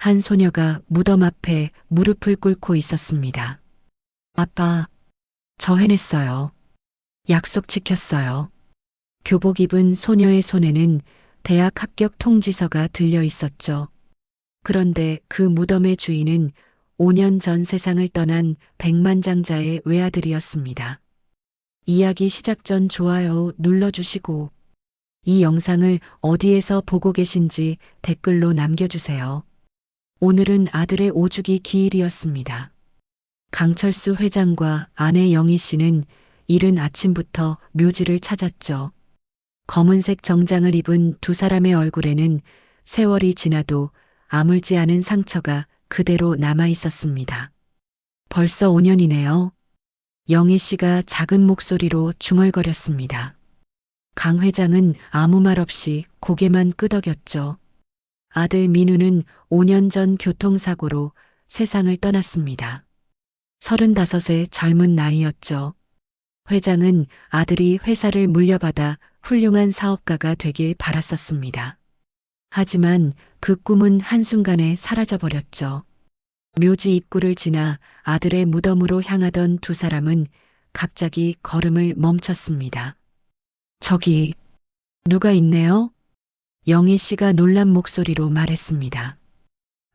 한 소녀가 무덤 앞에 무릎을 꿇고 있었습니다. 아빠, 저 해냈어요. 약속 지켰어요. 교복 입은 소녀의 손에는 대학 합격 통지서가 들려 있었죠. 그런데 그 무덤의 주인은 5년 전 세상을 떠난 백만장자의 외아들이었습니다. 이야기 시작 전 좋아요 눌러주시고 이 영상을 어디에서 보고 계신지 댓글로 남겨주세요. 오늘은 아들의 오주기 기일이었습니다. 강철수 회장과 아내 영희 씨는 이른 아침부터 묘지를 찾았죠. 검은색 정장을 입은 두 사람의 얼굴에는 세월이 지나도 아물지 않은 상처가 그대로 남아 있었습니다. 벌써 5년이네요. 영희 씨가 작은 목소리로 중얼거렸습니다. 강 회장은 아무 말 없이 고개만 끄덕였죠. 아들 민우는 5년 전 교통사고로 세상을 떠났습니다. 35의 젊은 나이였죠. 회장은 아들이 회사를 물려받아 훌륭한 사업가가 되길 바랐었습니다. 하지만 그 꿈은 한순간에 사라져버렸죠. 묘지 입구를 지나 아들의 무덤으로 향하던 두 사람은 갑자기 걸음을 멈췄습니다. 저기, 누가 있네요? 영희 씨가 놀란 목소리로 말했습니다.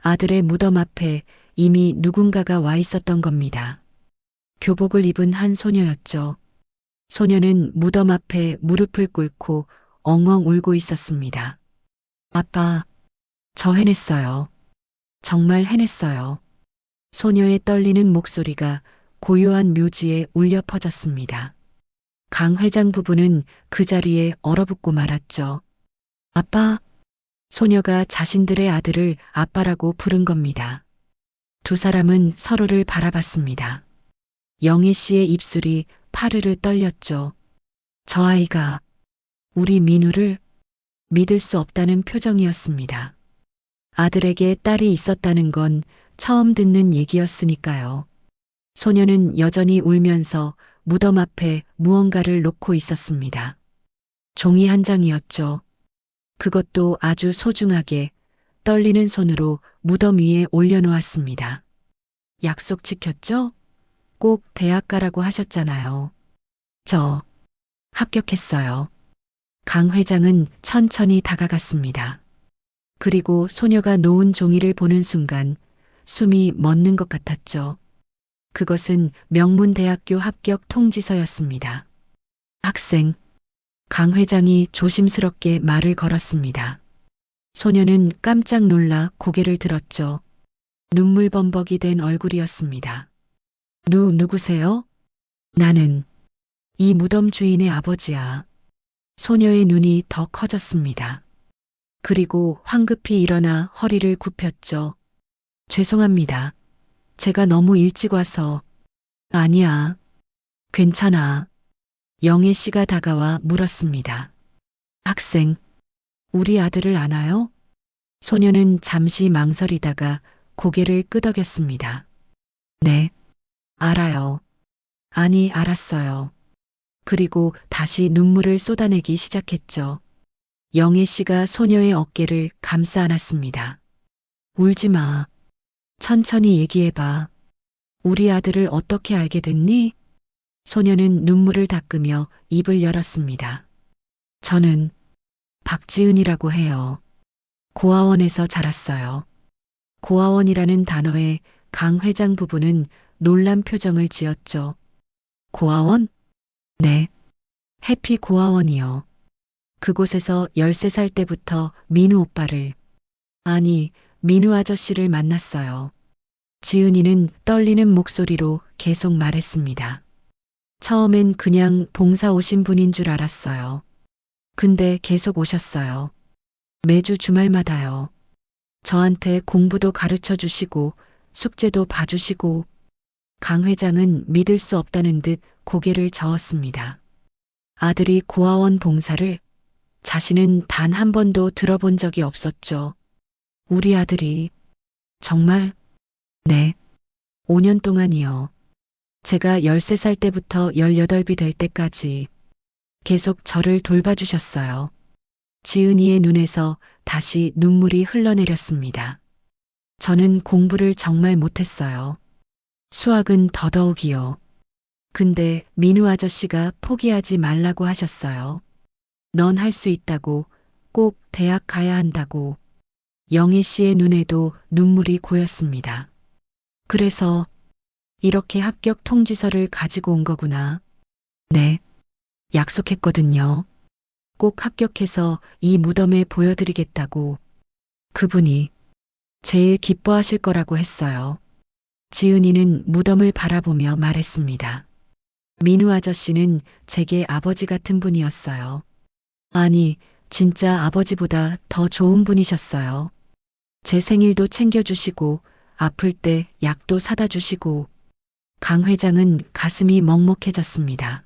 아들의 무덤 앞에 이미 누군가가 와 있었던 겁니다. 교복을 입은 한 소녀였죠. 소녀는 무덤 앞에 무릎을 꿇고 엉엉 울고 있었습니다. 아빠, 저 해냈어요. 정말 해냈어요. 소녀의 떨리는 목소리가 고요한 묘지에 울려 퍼졌습니다. 강 회장 부부는 그 자리에 얼어붙고 말았죠. 아빠, 소녀가 자신들의 아들을 아빠라고 부른 겁니다. 두 사람은 서로를 바라봤습니다. 영희 씨의 입술이 파르르 떨렸죠. 저 아이가 우리 민우를 믿을 수 없다는 표정이었습니다. 아들에게 딸이 있었다는 건 처음 듣는 얘기였으니까요. 소녀는 여전히 울면서 무덤 앞에 무언가를 놓고 있었습니다. 종이 한 장이었죠. 그것도 아주 소중하게 떨리는 손으로 무덤 위에 올려놓았습니다. 약속 지켰죠? 꼭 대학 가라고 하셨잖아요. 저 합격했어요. 강 회장은 천천히 다가갔습니다. 그리고 소녀가 놓은 종이를 보는 순간 숨이 멎는 것 같았죠. 그것은 명문대학교 합격 통지서였습니다. 학생, 강 회장이 조심스럽게 말을 걸었습니다. 소녀는 깜짝 놀라 고개를 들었죠. 눈물 범벅이 된 얼굴이었습니다. 누, 누구세요? 나는 이 무덤 주인의 아버지야. 소녀의 눈이 더 커졌습니다. 그리고 황급히 일어나 허리를 굽혔죠. 죄송합니다. 제가 너무 일찍 와서. 아니야. 괜찮아. 영애 씨가 다가와 물었습니다. 학생, 우리 아들을 아나요? 소녀는 잠시 망설이다가 고개를 끄덕였습니다. 네, 알아요. 아니, 알았어요. 그리고 다시 눈물을 쏟아내기 시작했죠. 영애 씨가 소녀의 어깨를 감싸 안았습니다. 울지 마. 천천히 얘기해봐. 우리 아들을 어떻게 알게 됐니? 소녀는 눈물을 닦으며 입을 열었습니다. 저는 박지은이라고 해요. 고아원에서 자랐어요. 고아원이라는 단어에 강 회장 부부는 놀란 표정을 지었죠. 고아원? 네. 해피 고아원이요. 그곳에서 13살 때부터 민우 오빠를, 아니, 민우 아저씨를 만났어요. 지은이는 떨리는 목소리로 계속 말했습니다. 처음엔 그냥 봉사 오신 분인 줄 알았어요. 근데 계속 오셨어요. 매주 주말마다요. 저한테 공부도 가르쳐 주시고 숙제도 봐주시고 강 회장은 믿을 수 없다는 듯 고개를 저었습니다. 아들이 고아원 봉사를 자신은 단 한 번도 들어본 적이 없었죠. 우리 아들이 정말 네. 5년 동안이요. 제가 13살 때부터 18이 될 때까지 계속 저를 돌봐주셨어요. 지은이의 눈에서 다시 눈물이 흘러내렸습니다. 저는 공부를 정말 못했어요. 수학은 더더욱이요. 근데 민우 아저씨가 포기하지 말라고 하셨어요. 넌 할 수 있다고, 꼭 대학 가야 한다고. 영애 씨의 눈에도 눈물이 고였습니다. 그래서 이렇게 합격 통지서를 가지고 온 거구나. 네. 약속했거든요. 꼭 합격해서 이 무덤에 보여드리겠다고. 그분이 제일 기뻐하실 거라고 했어요. 지은이는 무덤을 바라보며 말했습니다. 민우 아저씨는 제게 아버지 같은 분이었어요. 아니, 진짜 아버지보다 더 좋은 분이셨어요. 제 생일도 챙겨주시고, 아플 때 약도 사다 주시고, 강 회장은 가슴이 먹먹해졌습니다.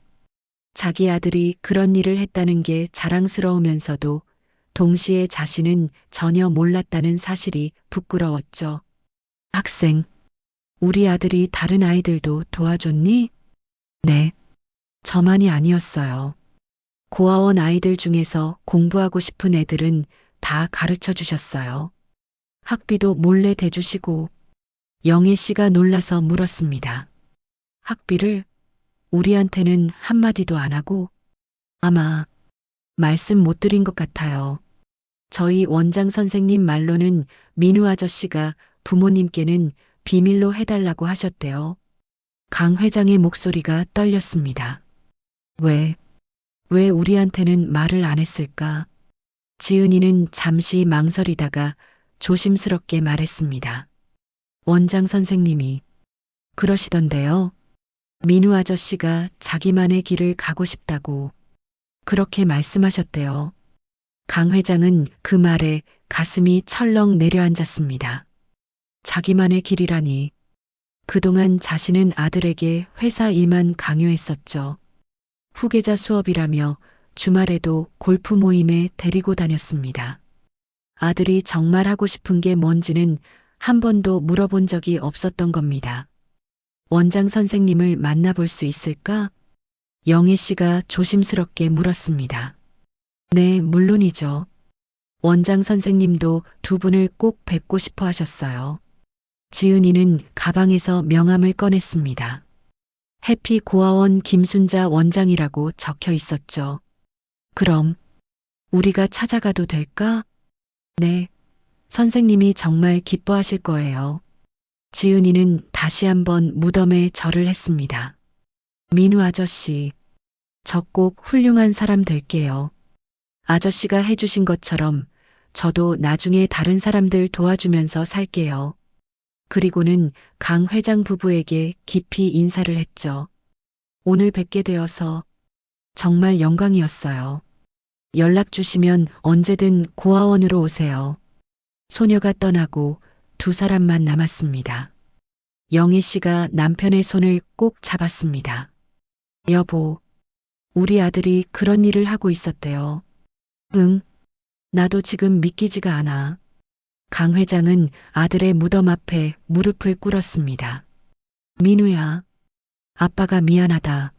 자기 아들이 그런 일을 했다는 게 자랑스러우면서도 동시에 자신은 전혀 몰랐다는 사실이 부끄러웠죠. 학생, 우리 아들이 다른 아이들도 도와줬니? 네. 저만이 아니었어요. 고아원 아이들 중에서 공부하고 싶은 애들은 다 가르쳐 주셨어요. 학비도 몰래 대주시고, 영애 씨가 놀라서 물었습니다. 학비를 우리한테는 한마디도 안 하고, 아마 말씀 못 드린 것 같아요. 저희 원장 선생님 말로는 민우 아저씨가 부모님께는 비밀로 해달라고 하셨대요. 강 회장의 목소리가 떨렸습니다. 왜, 왜 우리한테는 말을 안 했을까? 지은이는 잠시 망설이다가 조심스럽게 말했습니다. 원장 선생님이 그러시던데요. 민우 아저씨가 자기만의 길을 가고 싶다고 그렇게 말씀하셨대요. 강 회장은 그 말에 가슴이 철렁 내려앉았습니다. 자기만의 길이라니. 그동안 자신은 아들에게 회사 일만 강요했었죠. 후계자 수업이라며 주말에도 골프 모임에 데리고 다녔습니다. 아들이 정말 하고 싶은 게 뭔지는 한 번도 물어본 적이 없었던 겁니다. 원장 선생님을 만나볼 수 있을까? 영애 씨가 조심스럽게 물었습니다. 네, 물론이죠. 원장 선생님도 두 분을 꼭 뵙고 싶어 하셨어요. 지은이는 가방에서 명함을 꺼냈습니다. 해피 고아원 김순자 원장이라고 적혀 있었죠. 그럼 우리가 찾아가도 될까? 네. 선생님이 정말 기뻐하실 거예요. 지은이는 다시 한번 무덤에 절을 했습니다. 민우 아저씨, 저 꼭 훌륭한 사람 될게요. 아저씨가 해주신 것처럼 저도 나중에 다른 사람들 도와주면서 살게요. 그리고는 강 회장 부부에게 깊이 인사를 했죠. 오늘 뵙게 되어서 정말 영광이었어요. 연락 주시면 언제든 고아원으로 오세요. 소녀가 떠나고 두 사람만 남았습니다. 영애 씨가 남편의 손을 꼭 잡았습니다. 여보, 우리 아들이 그런 일을 하고 있었대요. 응, 나도 지금 믿기지가 않아. 강 회장은 아들의 무덤 앞에 무릎을 꿇었습니다. 민우야, 아빠가 미안하다.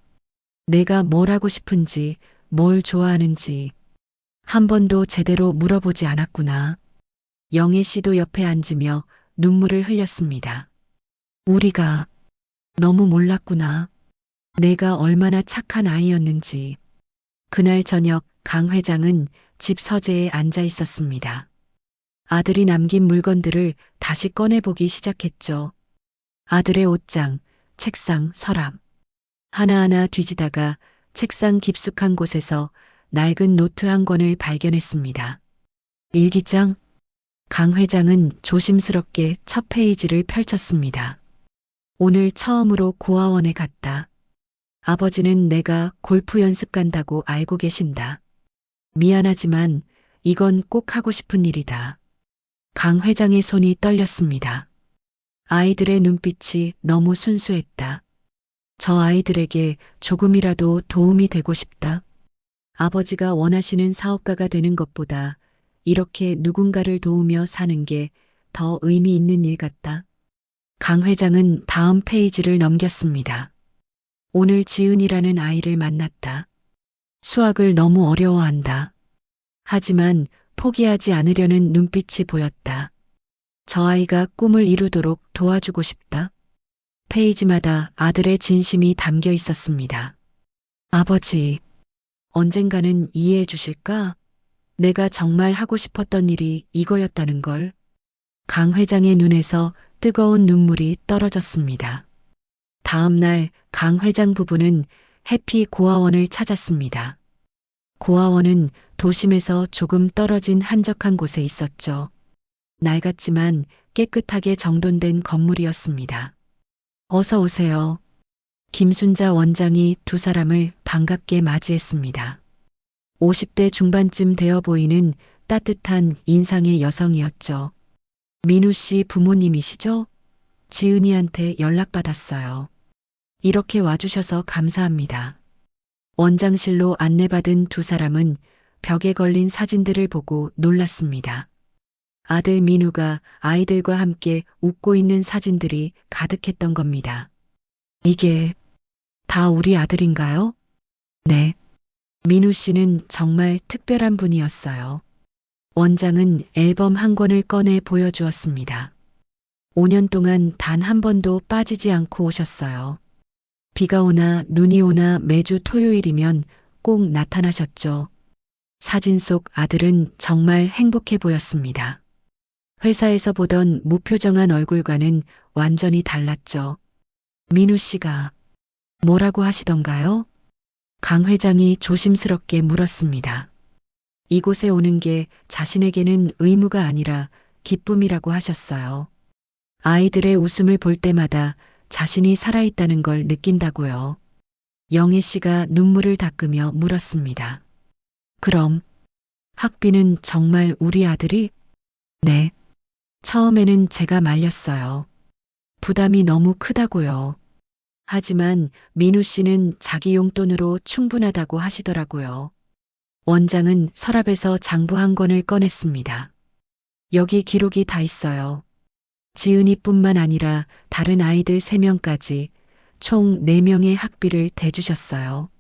내가 뭘 하고 싶은지, 뭘 좋아하는지 한 번도 제대로 물어보지 않았구나. 영애 씨도 옆에 앉으며 눈물을 흘렸습니다. 우리가 너무 몰랐구나. 내가 얼마나 착한 아이였는지. 그날 저녁 강 회장은 집 서재에 앉아 있었습니다. 아들이 남긴 물건들을 다시 꺼내보기 시작했죠. 아들의 옷장, 책상, 서랍. 하나하나 뒤지다가 책상 깊숙한 곳에서 낡은 노트 한 권을 발견했습니다. 일기장? 강 회장은 조심스럽게 첫 페이지를 펼쳤습니다. 오늘 처음으로 고아원에 갔다. 아버지는 내가 골프 연습 간다고 알고 계신다. 미안하지만 이건 꼭 하고 싶은 일이다. 강 회장의 손이 떨렸습니다. 아이들의 눈빛이 너무 순수했다. 저 아이들에게 조금이라도 도움이 되고 싶다. 아버지가 원하시는 사업가가 되는 것보다 이렇게 누군가를 도우며 사는 게 더 의미 있는 일 같다. 강 회장은 다음 페이지를 넘겼습니다. 오늘 지은이라는 아이를 만났다. 수학을 너무 어려워한다. 하지만 포기하지 않으려는 눈빛이 보였다. 저 아이가 꿈을 이루도록 도와주고 싶다. 페이지마다 아들의 진심이 담겨 있었습니다. 아버지, 언젠가는 이해해 주실까? 내가 정말 하고 싶었던 일이 이거였다는 걸. 강 회장의 눈에서 뜨거운 눈물이 떨어졌습니다. 다음 날 강 회장 부부는 해피 고아원을 찾았습니다. 고아원은 도심에서 조금 떨어진 한적한 곳에 있었죠. 낡았지만 깨끗하게 정돈된 건물이었습니다. 어서 오세요. 김순자 원장이 두 사람을 반갑게 맞이했습니다. 50대 중반쯤 되어 보이는 따뜻한 인상의 여성이었죠. 민우 씨 부모님이시죠? 지은이한테 연락받았어요. 이렇게 와주셔서 감사합니다. 원장실로 안내받은 두 사람은 벽에 걸린 사진들을 보고 놀랐습니다. 아들 민우가 아이들과 함께 웃고 있는 사진들이 가득했던 겁니다. 이게 다 우리 아들인가요? 네. 민우 씨는 정말 특별한 분이었어요. 원장은 앨범 한 권을 꺼내 보여주었습니다. 5년 동안 단 한 번도 빠지지 않고 오셨어요. 비가 오나 눈이 오나 매주 토요일이면 꼭 나타나셨죠. 사진 속 아들은 정말 행복해 보였습니다. 회사에서 보던 무표정한 얼굴과는 완전히 달랐죠. 민우 씨가 뭐라고 하시던가요? 강 회장이 조심스럽게 물었습니다. 이곳에 오는 게 자신에게는 의무가 아니라 기쁨이라고 하셨어요. 아이들의 웃음을 볼 때마다 자신이 살아있다는 걸 느낀다고요. 영애 씨가 눈물을 닦으며 물었습니다. 그럼 학비는 정말 우리 아들이? 네. 처음에는 제가 말렸어요. 부담이 너무 크다고요. 하지만 민우 씨는 자기 용돈으로 충분하다고 하시더라고요. 원장은 서랍에서 장부 한 권을 꺼냈습니다. 여기 기록이 다 있어요. 지은이뿐만 아니라 다른 아이들 3명까지 총 4명의 학비를 대주셨어요.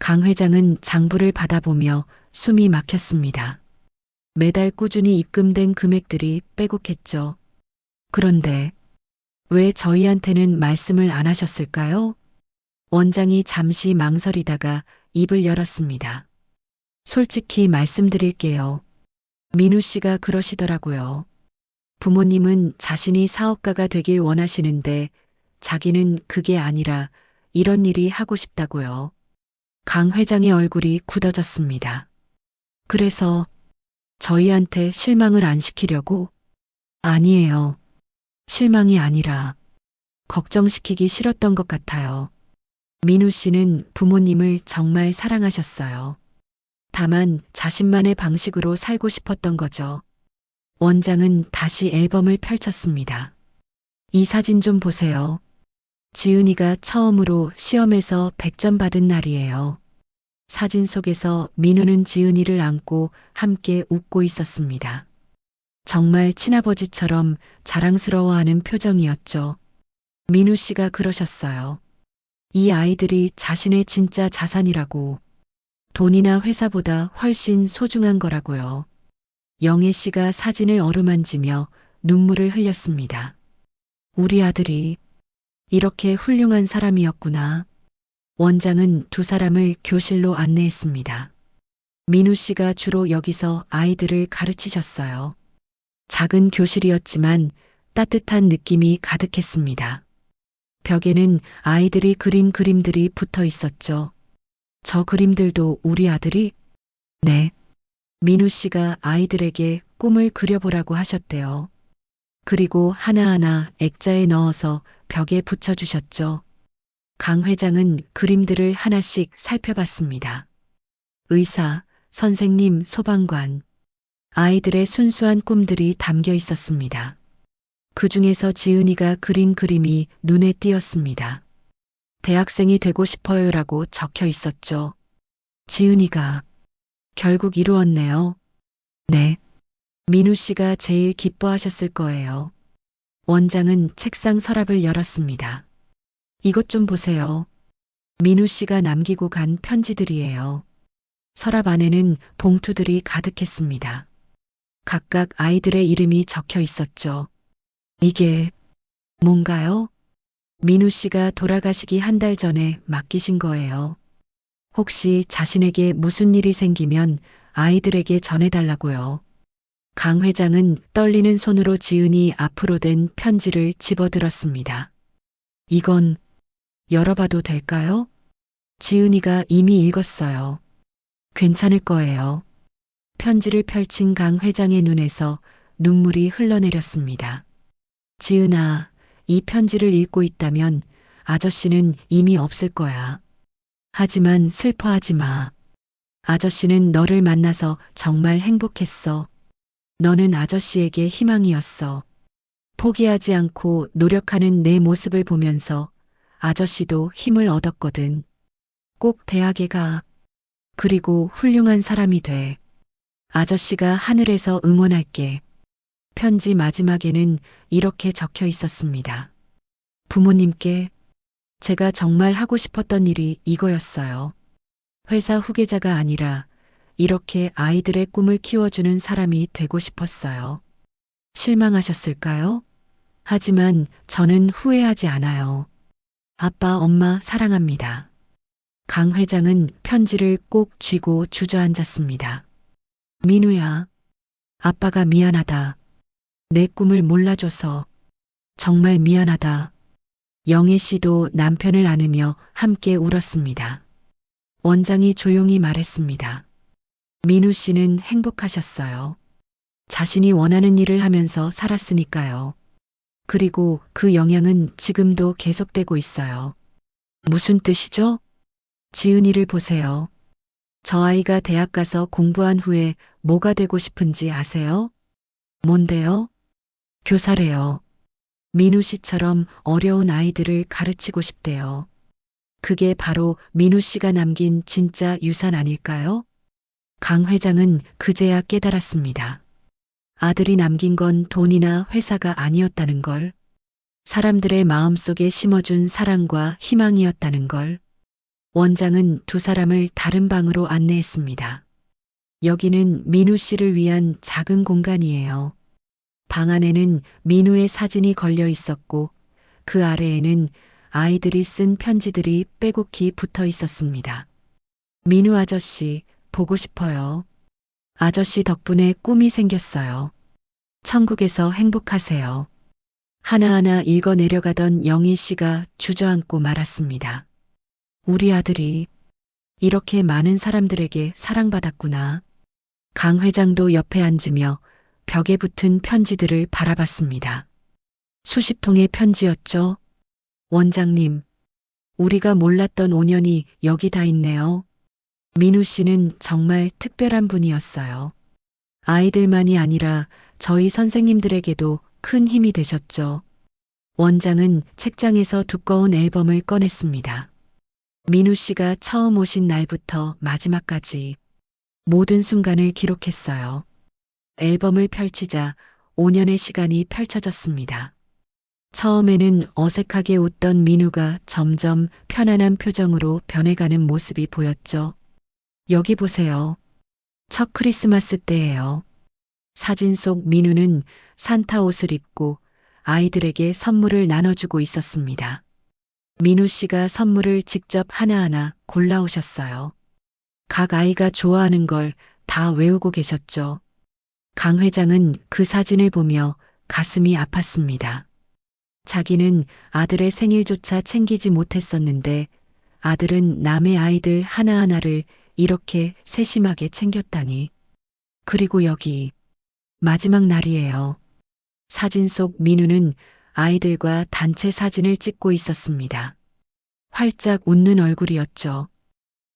강 회장은 장부를 받아보며 숨이 막혔습니다. 매달 꾸준히 입금된 금액들이 빼곡했죠. 그런데 왜 저희한테는 말씀을 안 하셨을까요? 원장이 잠시 망설이다가 입을 열었습니다. 솔직히 말씀드릴게요. 민우 씨가 그러시더라고요. 부모님은 자신이 사업가가 되길 원하시는데 자기는 그게 아니라 이런 일이 하고 싶다고요. 강 회장의 얼굴이 굳어졌습니다. 그래서 저희한테 실망을 안 시키려고? 아니에요. 실망이 아니라 걱정시키기 싫었던 것 같아요. 민우 씨는 부모님을 정말 사랑하셨어요. 다만 자신만의 방식으로 살고 싶었던 거죠. 원장은 다시 앨범을 펼쳤습니다. 이 사진 좀 보세요. 지은이가 처음으로 시험에서 100점 받은 날이에요. 사진 속에서 민우는 지은이를 안고 함께 웃고 있었습니다. 정말 친아버지처럼 자랑스러워하는 표정이었죠. 민우 씨가 그러셨어요. 이 아이들이 자신의 진짜 자산이라고 돈이나 회사보다 훨씬 소중한 거라고요. 영애 씨가 사진을 어루만지며 눈물을 흘렸습니다. 우리 아들이 이렇게 훌륭한 사람이었구나. 원장은 두 사람을 교실로 안내했습니다. 민우 씨가 주로 여기서 아이들을 가르치셨어요. 작은 교실이었지만 따뜻한 느낌이 가득했습니다. 벽에는 아이들이 그린 그림들이 붙어 있었죠. 저 그림들도 우리 아들이? 네. 민우 씨가 아이들에게 꿈을 그려보라고 하셨대요. 그리고 하나하나 액자에 넣어서 벽에 붙여주셨죠. 강 회장은 그림들을 하나씩 살펴봤습니다. 의사, 선생님, 소방관. 아이들의 순수한 꿈들이 담겨 있었습니다. 그 중에서 지은이가 그린 그림이 눈에 띄었습니다. 대학생이 되고 싶어요라고 적혀 있었죠. 지은이가 결국 이루었네요. 네. 민우 씨가 제일 기뻐하셨을 거예요. 원장은 책상 서랍을 열었습니다. 이것 좀 보세요. 민우 씨가 남기고 간 편지들이에요. 서랍 안에는 봉투들이 가득했습니다. 각각 아이들의 이름이 적혀 있었죠. 이게 뭔가요? 민우 씨가 돌아가시기 한 달 전에 맡기신 거예요. 혹시 자신에게 무슨 일이 생기면 아이들에게 전해달라고요. 강 회장은 떨리는 손으로 지은이 앞으로 된 편지를 집어들었습니다. 이건 열어봐도 될까요? 지은이가 이미 읽었어요. 괜찮을 거예요. 편지를 펼친 강 회장의 눈에서 눈물이 흘러내렸습니다. 지은아, 이 편지를 읽고 있다면 아저씨는 이미 없을 거야. 하지만 슬퍼하지 마. 아저씨는 너를 만나서 정말 행복했어. 너는 아저씨에게 희망이었어. 포기하지 않고 노력하는 내 모습을 보면서 아저씨도 힘을 얻었거든. 꼭 대학에 가. 그리고 훌륭한 사람이 돼. 아저씨가 하늘에서 응원할게. 편지 마지막에는 이렇게 적혀 있었습니다. 부모님께 제가 정말 하고 싶었던 일이 이거였어요. 회사 후계자가 아니라 이렇게 아이들의 꿈을 키워주는 사람이 되고 싶었어요. 실망하셨을까요? 하지만 저는 후회하지 않아요. 아빠, 엄마 사랑합니다. 강 회장은 편지를 꼭 쥐고 주저앉았습니다. 민우야, 아빠가 미안하다. 내 꿈을 몰라줘서 정말 미안하다. 영애 씨도 남편을 안으며 함께 울었습니다. 원장이 조용히 말했습니다. 민우 씨는 행복하셨어요. 자신이 원하는 일을 하면서 살았으니까요. 그리고 그 영향은 지금도 계속되고 있어요. 무슨 뜻이죠? 지은이를 보세요. 저 아이가 대학 가서 공부한 후에 뭐가 되고 싶은지 아세요? 뭔데요? 교사래요. 민우 씨처럼 어려운 아이들을 가르치고 싶대요. 그게 바로 민우 씨가 남긴 진짜 유산 아닐까요? 강 회장은 그제야 깨달았습니다. 아들이 남긴 건 돈이나 회사가 아니었다는 걸. 사람들의 마음속에 심어준 사랑과 희망이었다는 걸. 원장은 두 사람을 다른 방으로 안내했습니다. 여기는 민우 씨를 위한 작은 공간이에요. 방 안에는 민우의 사진이 걸려 있었고 그 아래에는 아이들이 쓴 편지들이 빼곡히 붙어 있었습니다. 민우 아저씨, 보고 싶어요. 아저씨 덕분에 꿈이 생겼어요. 천국에서 행복하세요. 하나하나 읽어 내려가던 영희 씨가 주저앉고 말았습니다. 우리 아들이 이렇게 많은 사람들에게 사랑받았구나. 강 회장도 옆에 앉으며 벽에 붙은 편지들을 바라봤습니다. 수십 통의 편지였죠. 원장님, 우리가 몰랐던 5년이 여기 다 있네요. 민우 씨는 정말 특별한 분이었어요. 아이들만이 아니라 저희 선생님들에게도 큰 힘이 되셨죠. 원장은 책장에서 두꺼운 앨범을 꺼냈습니다. 민우 씨가 처음 오신 날부터 마지막까지 모든 순간을 기록했어요. 앨범을 펼치자 5년의 시간이 펼쳐졌습니다. 처음에는 어색하게 웃던 민우가 점점 편안한 표정으로 변해가는 모습이 보였죠. 여기 보세요. 첫 크리스마스 때예요. 사진 속 민우는 산타 옷을 입고 아이들에게 선물을 나눠주고 있었습니다. 민우 씨가 선물을 직접 하나하나 골라오셨어요. 각 아이가 좋아하는 걸 다 외우고 계셨죠. 강 회장은 그 사진을 보며 가슴이 아팠습니다. 자기는 아들의 생일조차 챙기지 못했었는데 아들은 남의 아이들 하나하나를 이렇게 세심하게 챙겼다니. 그리고 여기 마지막 날이에요. 사진 속 민우는 아이들과 단체 사진을 찍고 있었습니다. 활짝 웃는 얼굴이었죠.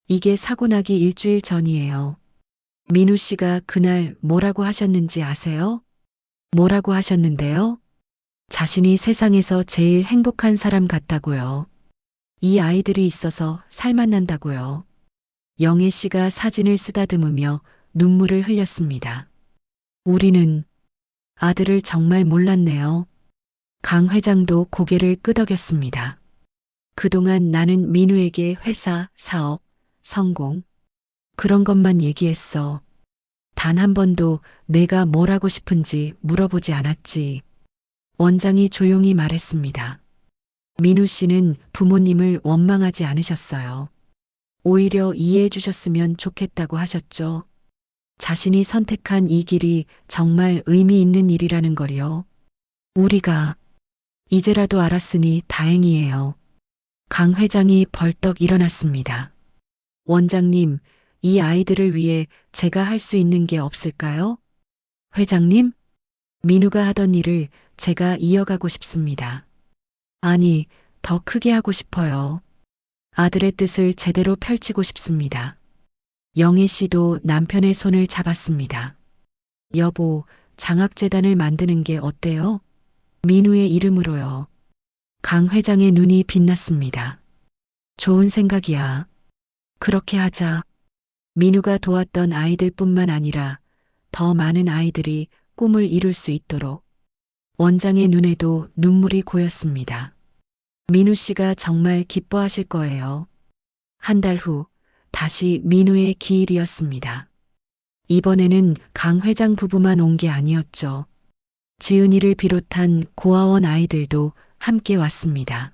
이게 사고 나기 일주일 전이에요. 민우 씨가 그날 뭐라고 하셨는지 아세요? 뭐라고 하셨는데요? 자신이 세상에서 제일 행복한 사람 같다고요. 이 아이들이 있어서 살만난다고요. 영애 씨가 사진을 쓰다듬으며 눈물을 흘렸습니다. 우리는 아들을 정말 몰랐네요. 강 회장도 고개를 끄덕였습니다. 그동안 나는 민우에게 회사, 사업, 성공, 그런 것만 얘기했어. 단 한 번도 내가 뭘 하고 싶은지 물어보지 않았지. 원장이 조용히 말했습니다. 민우 씨는 부모님을 원망하지 않으셨어요. 오히려 이해해 주셨으면 좋겠다고 하셨죠. 자신이 선택한 이 길이 정말 의미 있는 일이라는 걸요. 우리가 이제라도 알았으니 다행이에요. 강 회장이 벌떡 일어났습니다. 원장님, 이 아이들을 위해 제가 할 수 있는 게 없을까요? 회장님, 민우가 하던 일을 제가 이어가고 싶습니다. 아니, 더 크게 하고 싶어요. 아들의 뜻을 제대로 펼치고 싶습니다. 영애 씨도 남편의 손을 잡았습니다. 여보, 장학재단을 만드는 게 어때요? 민우의 이름으로요. 강 회장의 눈이 빛났습니다. 좋은 생각이야. 그렇게 하자. 민우가 도왔던 아이들뿐만 아니라 더 많은 아이들이 꿈을 이룰 수 있도록 원장의 눈에도 눈물이 고였습니다. 민우 씨가 정말 기뻐하실 거예요. 한 달 후 다시 민우의 기일이었습니다. 이번에는 강 회장 부부만 온 게 아니었죠. 지은이를 비롯한 고아원 아이들도 함께 왔습니다.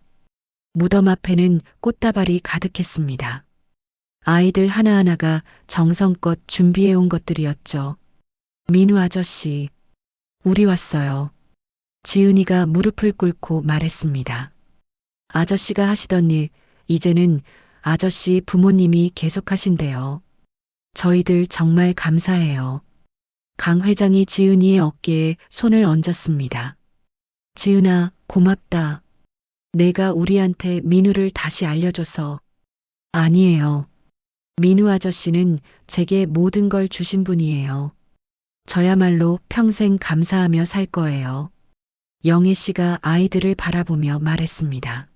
무덤 앞에는 꽃다발이 가득했습니다. 아이들 하나하나가 정성껏 준비해온 것들이었죠. 민우 아저씨, 우리 왔어요. 지은이가 무릎을 꿇고 말했습니다. 아저씨가 하시던 일, 이제는 아저씨 부모님이 계속 하신대요. 저희들 정말 감사해요. 강 회장이 지은이의 어깨에 손을 얹었습니다. 지은아, 고맙다. 내가 우리한테 민우를 다시 알려줘서. 아니에요. 민우 아저씨는 제게 모든 걸 주신 분이에요. 저야말로 평생 감사하며 살 거예요. 영애 씨가 아이들을 바라보며 말했습니다.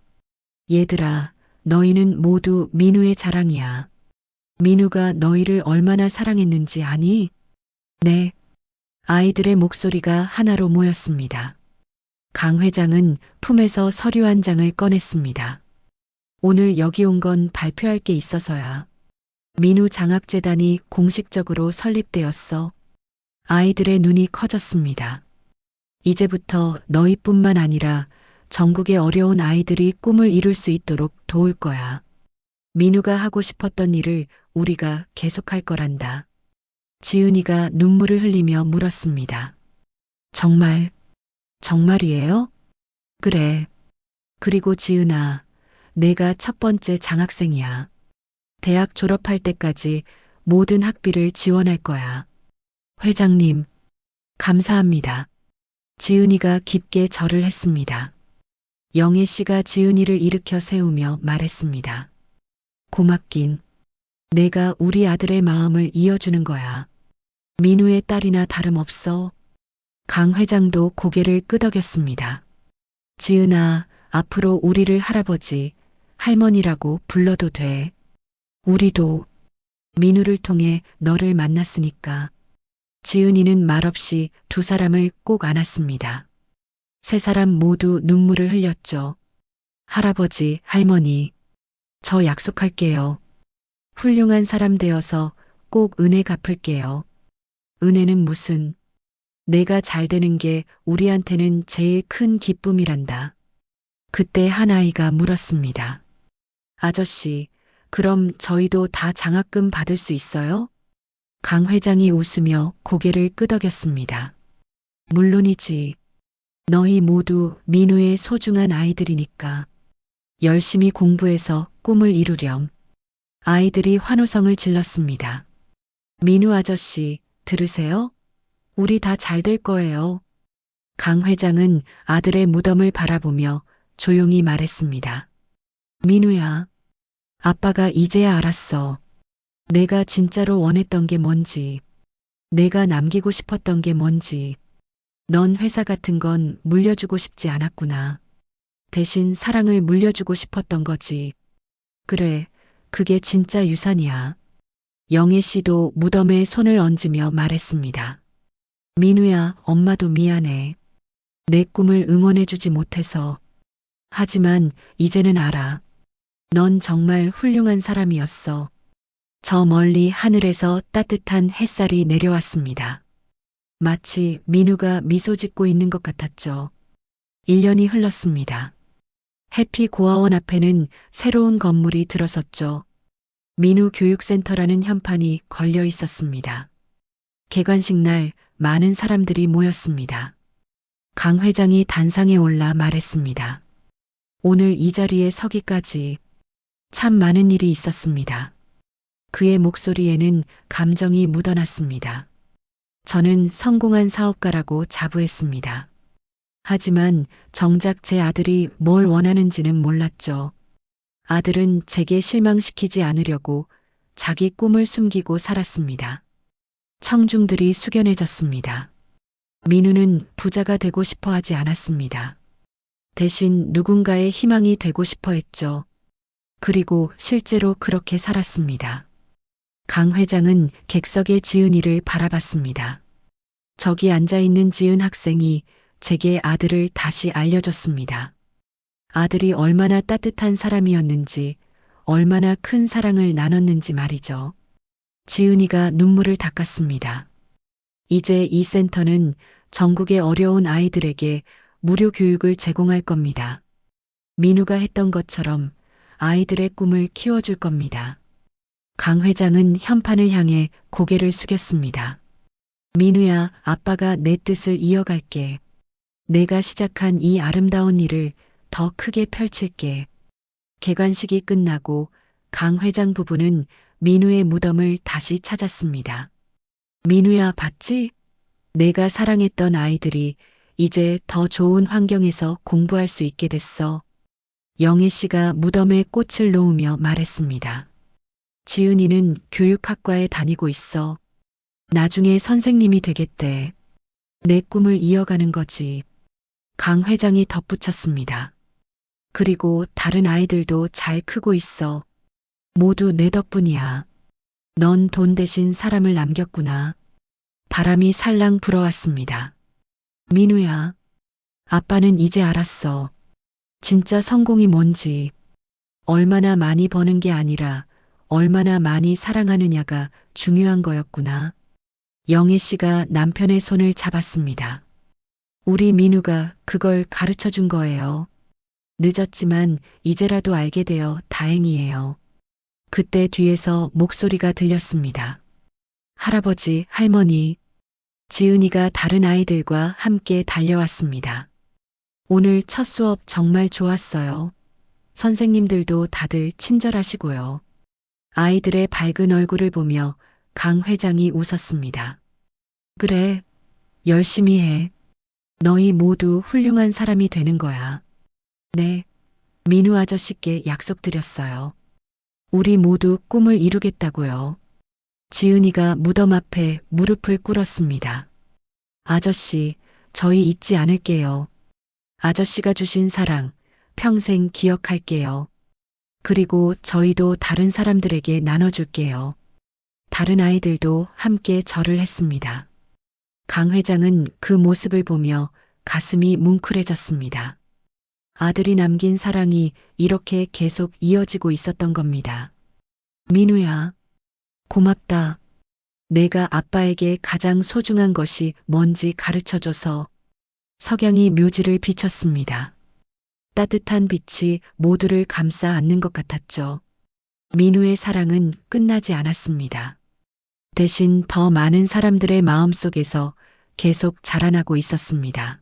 얘들아, 너희는 모두 민우의 자랑이야. 민우가 너희를 얼마나 사랑했는지 아니? 네. 아이들의 목소리가 하나로 모였습니다. 강 회장은 품에서 서류 한 장을 꺼냈습니다. 오늘 여기 온 건 발표할 게 있어서야. 민우 장학재단이 공식적으로 설립되었어. 아이들의 눈이 커졌습니다. 이제부터 너희뿐만 아니라 전국의 어려운 아이들이 꿈을 이룰 수 있도록 도울 거야. 민우가 하고 싶었던 일을 우리가 계속할 거란다. 지은이가 눈물을 흘리며 물었습니다. 정말, 정말이에요? 그래. 그리고 지은아, 내가 첫 번째 장학생이야. 대학 졸업할 때까지 모든 학비를 지원할 거야. 회장님, 감사합니다. 지은이가 깊게 절을 했습니다. 영애 씨가 지은이를 일으켜 세우며 말했습니다. 고맙긴. 내가 우리 아들의 마음을 이어주는 거야. 민우의 딸이나 다름없어. 강 회장도 고개를 끄덕였습니다. 지은아, 앞으로 우리를 할아버지, 할머니라고 불러도 돼. 우리도 민우를 통해 너를 만났으니까. 지은이는 말없이 두 사람을 꼭 안았습니다. 세 사람 모두 눈물을 흘렸죠. 할아버지, 할머니, 저 약속할게요. 훌륭한 사람 되어서 꼭 은혜 갚을게요. 은혜는 무슨, 내가 잘 되는 게 우리한테는 제일 큰 기쁨이란다. 그때 한 아이가 물었습니다. 아저씨, 그럼 저희도 다 장학금 받을 수 있어요? 강 회장이 웃으며 고개를 끄덕였습니다. 물론이지. 너희 모두 민우의 소중한 아이들이니까. 열심히 공부해서 꿈을 이루렴. 아이들이 환호성을 질렀습니다. 민우 아저씨, 들으세요? 우리 다 잘 될 거예요. 강 회장은 아들의 무덤을 바라보며 조용히 말했습니다. 민우야, 아빠가 이제야 알았어. 내가 진짜로 원했던 게 뭔지, 내가 남기고 싶었던 게 뭔지, 넌 회사 같은 건 물려주고 싶지 않았구나. 대신 사랑을 물려주고 싶었던 거지. 그래, 그게 진짜 유산이야. 영애 씨도 무덤에 손을 얹으며 말했습니다. 민우야, 엄마도 미안해. 내 꿈을 응원해주지 못해서. 하지만 이제는 알아. 넌 정말 훌륭한 사람이었어. 저 멀리 하늘에서 따뜻한 햇살이 내려왔습니다. 마치 민우가 미소 짓고 있는 것 같았죠. 1년이 흘렀습니다. 해피 고아원 앞에는 새로운 건물이 들어섰죠. 민우 교육센터라는 현판이 걸려 있었습니다. 개관식 날 많은 사람들이 모였습니다. 강 회장이 단상에 올라 말했습니다. 오늘 이 자리에 서기까지 참 많은 일이 있었습니다. 그의 목소리에는 감정이 묻어났습니다. 저는 성공한 사업가라고 자부했습니다. 하지만 정작 제 아들이 뭘 원하는지는 몰랐죠. 아들은 제게 실망시키지 않으려고 자기 꿈을 숨기고 살았습니다. 청중들이 숙연해졌습니다. 민우는 부자가 되고 싶어 하지 않았습니다. 대신 누군가의 희망이 되고 싶어 했죠. 그리고 실제로 그렇게 살았습니다. 강 회장은 객석의 지은이를 바라봤습니다. 저기 앉아 있는 지은 학생이 제게 아들을 다시 알려줬습니다. 아들이 얼마나 따뜻한 사람이었는지, 얼마나 큰 사랑을 나눴는지 말이죠. 지은이가 눈물을 닦았습니다. 이제 이 센터는 전국의 어려운 아이들에게 무료 교육을 제공할 겁니다. 민우가 했던 것처럼 아이들의 꿈을 키워줄 겁니다. 강 회장은 현판을 향해 고개를 숙였습니다. 민우야, 아빠가 내 뜻을 이어갈게. 내가 시작한 이 아름다운 일을 더 크게 펼칠게. 개관식이 끝나고 강 회장 부부는 민우의 무덤을 다시 찾았습니다. 민우야, 봤지? 내가 사랑했던 아이들이 이제 더 좋은 환경에서 공부할 수 있게 됐어. 영애 씨가 무덤에 꽃을 놓으며 말했습니다. 지은이는 교육학과에 다니고 있어. 나중에 선생님이 되겠대. 내 꿈을 이어가는 거지. 강 회장이 덧붙였습니다. 그리고 다른 아이들도 잘 크고 있어. 모두 내 덕분이야. 넌 돈 대신 사람을 남겼구나. 바람이 살랑 불어왔습니다. 민우야, 아빠는 이제 알았어. 진짜 성공이 뭔지. 얼마나 많이 버는 게 아니라 얼마나 많이 사랑하느냐가 중요한 거였구나. 영애 씨가 남편의 손을 잡았습니다. 우리 민우가 그걸 가르쳐 준 거예요. 늦었지만 이제라도 알게 되어 다행이에요. 그때 뒤에서 목소리가 들렸습니다. 할아버지, 할머니, 지은이가 다른 아이들과 함께 달려왔습니다. 오늘 첫 수업 정말 좋았어요. 선생님들도 다들 친절하시고요. 아이들의 밝은 얼굴을 보며 강 회장이 웃었습니다. 그래, 열심히 해. 너희 모두 훌륭한 사람이 되는 거야. 네, 민우 아저씨께 약속드렸어요. 우리 모두 꿈을 이루겠다고요. 지은이가 무덤 앞에 무릎을 꿇었습니다. 아저씨, 저희 잊지 않을게요. 아저씨가 주신 사랑 평생 기억할게요. 그리고 저희도 다른 사람들에게 나눠줄게요. 다른 아이들도 함께 절을 했습니다. 강 회장은 그 모습을 보며 가슴이 뭉클해졌습니다. 아들이 남긴 사랑이 이렇게 계속 이어지고 있었던 겁니다. 민우야, 고맙다. 내가 아빠에게 가장 소중한 것이 뭔지 가르쳐줘서 석양이 묘지를 비췄습니다. 따뜻한 빛이 모두를 감싸 안는 것 같았죠. 민우의 사랑은 끝나지 않았습니다. 대신 더 많은 사람들의 마음 속에서 계속 자라나고 있었습니다.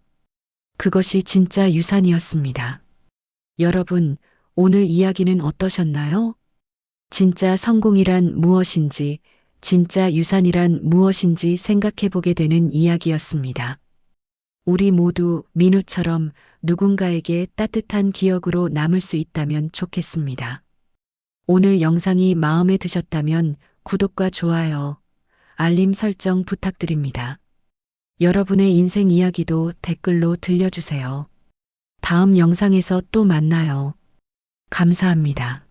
그것이 진짜 유산이었습니다. 여러분, 오늘 이야기는 어떠셨나요? 진짜 성공이란 무엇인지, 진짜 유산이란 무엇인지 생각해 보게 되는 이야기였습니다. 우리 모두 민우처럼 누군가에게 따뜻한 기억으로 남을 수 있다면 좋겠습니다. 오늘 영상이 마음에 드셨다면 구독과 좋아요, 알림 설정 부탁드립니다. 여러분의 인생 이야기도 댓글로 들려주세요. 다음 영상에서 또 만나요. 감사합니다.